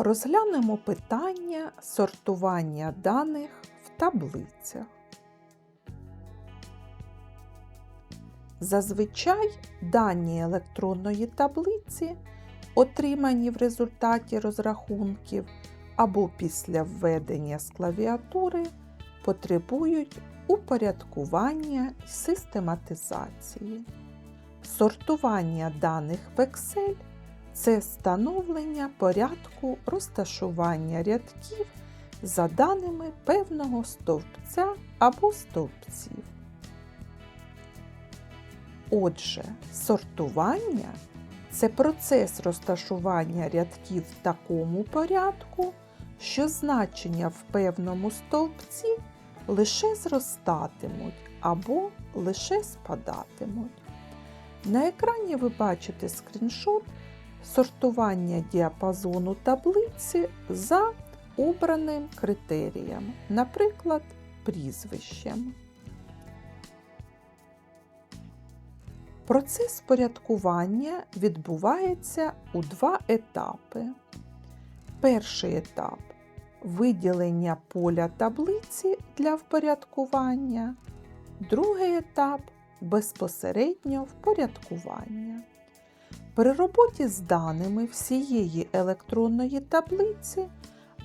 Розглянемо питання сортування даних в таблицях. Зазвичай дані електронної таблиці, отримані в результаті розрахунків або після введення з клавіатури, потребують упорядкування і систематизації. Сортування даних в Excel це встановлення порядку розташування рядків за даними певного стовпця або стовпців. Отже, сортування це процес розташування рядків в такому порядку, що значення в певному стовпці лише зростатимуть або лише спадатимуть. На екрані ви бачите скріншот сортування діапазону таблиці за обраним критерієм, наприклад, прізвищем. Процес порядкування відбувається у два етапи. Перший етап виділення поля таблиці для впорядкування, другий етап безпосередньо впорядкування. При роботі з даними всієї електронної таблиці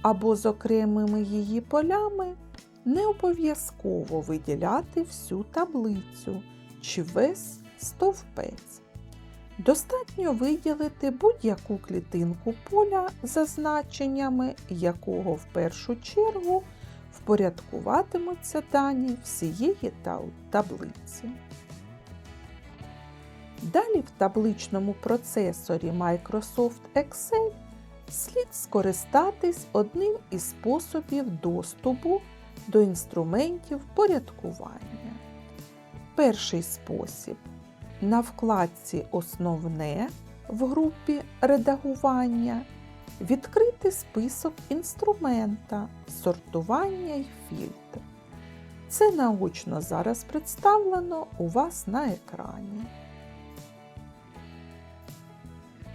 або з окремими її полями не обов'язково виділяти всю таблицю чи весь стовпець. Достатньо виділити будь-яку клітинку поля за значеннями, якого в першу чергу впорядкуватимуться дані всієї таблиці. Далі в табличному процесорі Microsoft Excel слід скористатись одним із способів доступу до інструментів порядкування. Перший спосіб на вкладці Основне в групі Редагування відкрити список інструмента Сортування і фільтр. Це наочно зараз представлено у вас на екрані.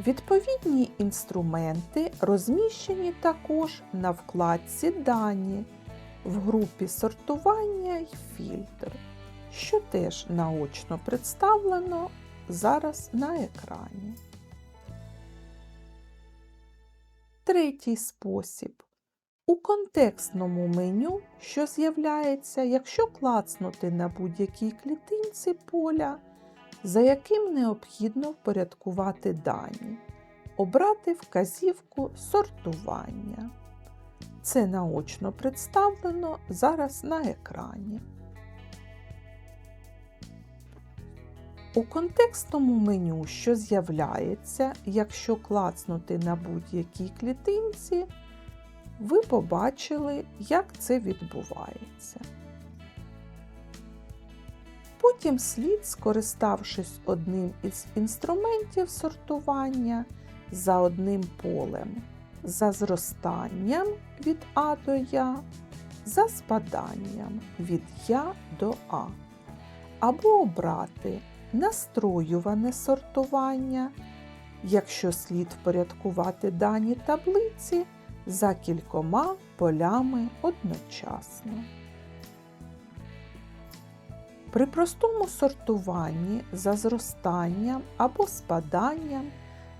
Відповідні інструменти розміщені також на вкладці Дані в групі сортування і фільтр, що теж наочно представлено зараз на екрані. Третій спосіб. У контекстному меню, що з'являється, якщо клацнути на будь-якій клітинці поля, за яким необхідно впорядкувати дані, обрати вказівку сортування. Це наочно представлено зараз на екрані. У контекстному меню, що з'являється, якщо клацнути на будь-якій клітинці, ви побачили, як це відбувається. Потім слід, скориставшись одним із інструментів сортування за одним полем, за зростанням від А до Я, за спаданням від Я до А, або обрати настроюване сортування, якщо слід впорядкувати дані таблиці за кількома полями одночасно. При простому сортуванні за зростанням або спаданням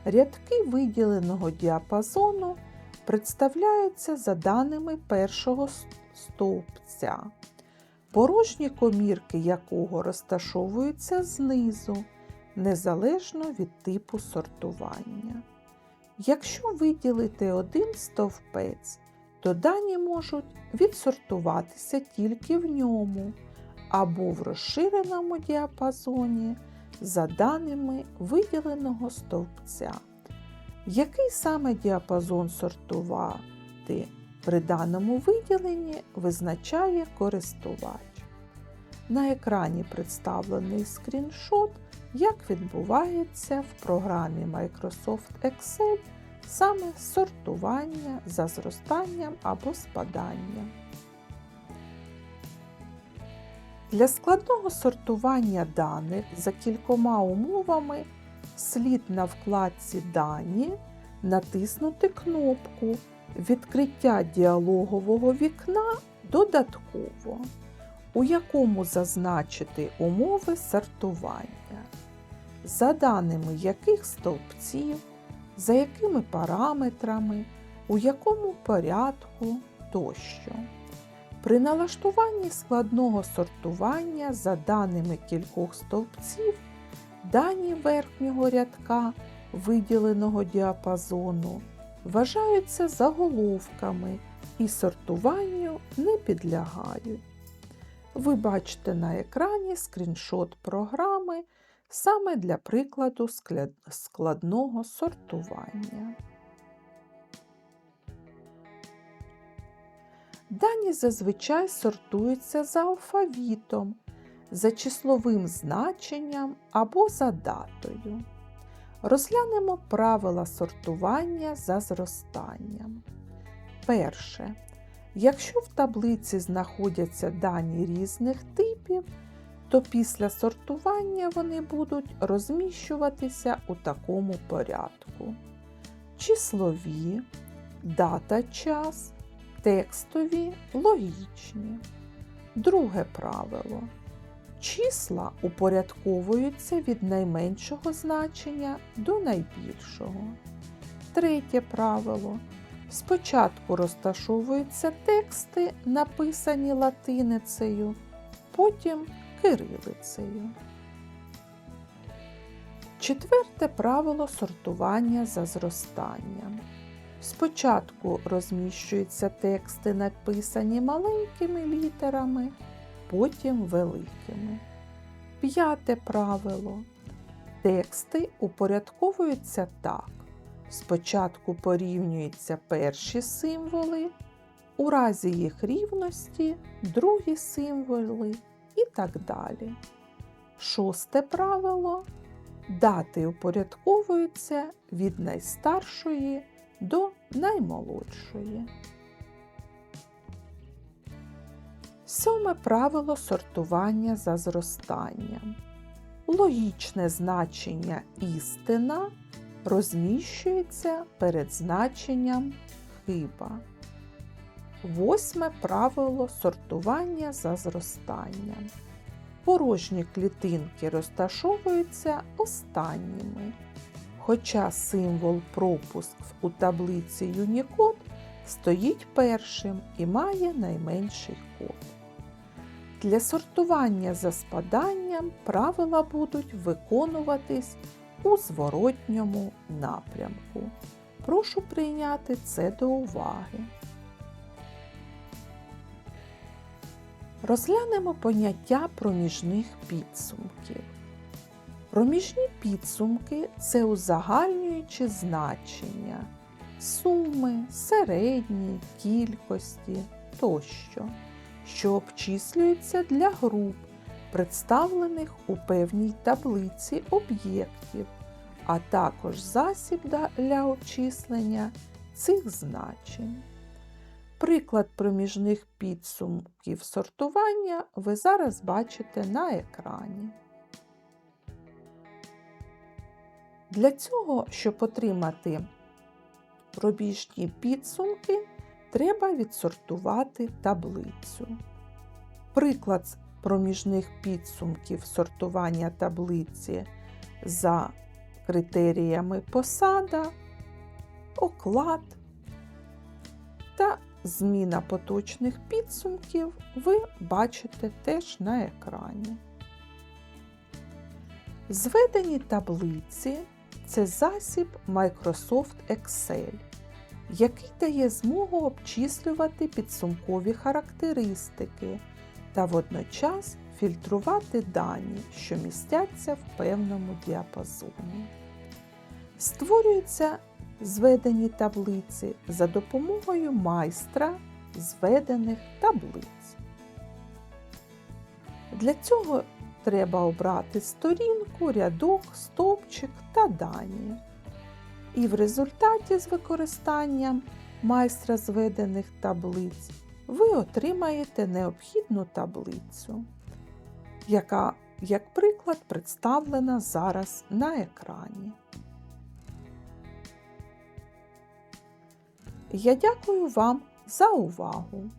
рядки виділеного діапазону представляються за даними першого стовпця, порожні комірки якого розташовуються знизу, незалежно від типу сортування. Якщо виділити один стовпець, то дані можуть відсортуватися тільки в ньому або в розширеному діапазоні за даними виділеного стовпця. Який саме діапазон сортувати при даному виділенні визначає користувач. На екрані представлений скріншот, як відбувається в програмі Microsoft Excel саме сортування за зростанням або спаданням. Для складного сортування даних за кількома умовами слід на вкладці Дані натиснути кнопку Відкриття діалогового вікна додатково, у якому зазначити умови сортування, за даними яких стовпців, за якими параметрами, у якому порядку тощо. При налаштуванні складного сортування за даними кількох стовпців дані верхнього рядка виділеного діапазону вважаються заголовками і сортуванню не підлягають. Ви бачите на екрані скріншот програми саме для прикладу складного сортування. Дані зазвичай сортуються за алфавітом, за числовим значенням або за датою. Розглянемо правила сортування за зростанням. Перше. Якщо в таблиці знаходяться дані різних типів, то після сортування вони будуть розміщуватися у такому порядку: числові, дата час, текстові, логічні. Друге правило. Числа упорядковуються від найменшого значення до найбільшого. Третє правило. Спочатку розташовуються тексти, написані латиницею, потім кирилицею. Четверте правило сортування за зростанням. Спочатку розміщуються тексти, написані маленькими літерами, потім великими. П'яте правило. Тексти упорядковуються так. Спочатку порівнюються перші символи, у разі їх рівності другі символи і так далі. Шосте правило. Дати упорядковуються від найстаршої до наймолодшої. Сьоме правило сортування за зростанням. Логічне значення істина розміщується перед значенням хиба. Восьме правило сортування за зростанням. Порожні клітинки розташовуються останніми, хоча символ пропуск у таблиці Unicode стоїть першим і має найменший код. Для сортування за спаданням правила будуть виконуватись у зворотньому напрямку. Прошу прийняти це до уваги. Розглянемо поняття проміжних підсумків. Проміжні підсумки це узагальнюючі значення, суми, середні, кількості тощо, що обчислюються для груп, представлених у певній таблиці об'єктів, а також засіб для обчислення цих значень. Приклад проміжних підсумків сортування ви зараз бачите на екрані. Для цього, щоб отримати пробіжні підсумки, треба відсортувати таблицю. Приклад проміжних підсумків сортування таблиці за критеріями посада, оклад та зміна поточних підсумків ви бачите теж на екрані. Зведені таблиці це засіб Microsoft Excel, який дає змогу обчислювати підсумкові характеристики та водночас фільтрувати дані, що містяться в певному діапазоні. Створюються зведені таблиці за допомогою майстра зведених таблиць. Для цього треба обрати сторінку, рядок, стовпчик та дані. І в результаті з використанням майстра зведених таблиць ви отримаєте необхідну таблицю, яка, як приклад, представлена зараз на екрані. Я дякую вам за увагу!